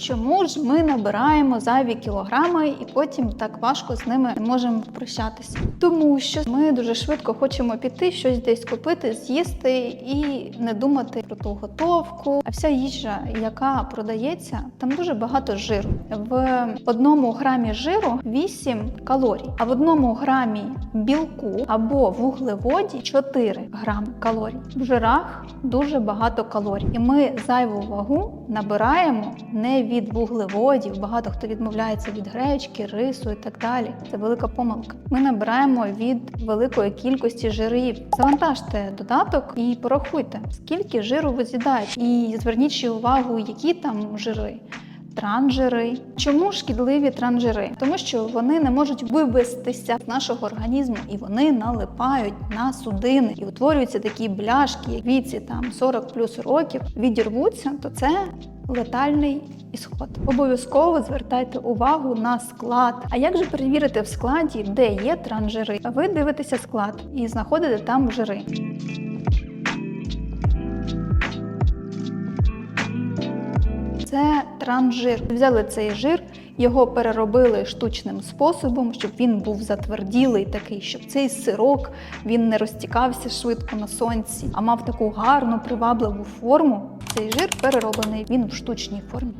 Чому ж ми набираємо зайві кілограми і потім так важко з ними можемо прощатися? Тому що ми дуже швидко хочемо піти, щось десь купити, з'їсти і не думати про ту готовку. А вся їжа, яка продається, там дуже багато жиру. В одному грамі жиру 8 калорій, а в одному грамі білку або вуглеводі 4 грами калорій. В жирах дуже багато калорій, і ми зайву вагу набираємо не від вуглеводів. Багато хто відмовляється від гречки, рису і так далі. Це велика помилка. Ми набираємо від великої кількості жирів. Завантажте додаток і порахуйте, скільки жиру ви з'їдаєте. І зверніть ще увагу, які там жири. Транжири. Чому шкідливі транжири? Тому що вони не можуть вивестися з нашого організму і вони налипають на судини і утворюються такі бляшки, як віці там 40 плюс років відірвуться, то це летальний ісход. Обов'язково звертайте увагу на склад. А як же перевірити в складі, де є транжири? Ви дивитеся склад і знаходите там жири. Це транжир. Взяли цей жир, його переробили штучним способом, щоб він був затверділий, такий, щоб цей сирок він не розтікався швидко на сонці, а мав таку гарну привабливу форму. Цей жир перероблений, він в штучній формі.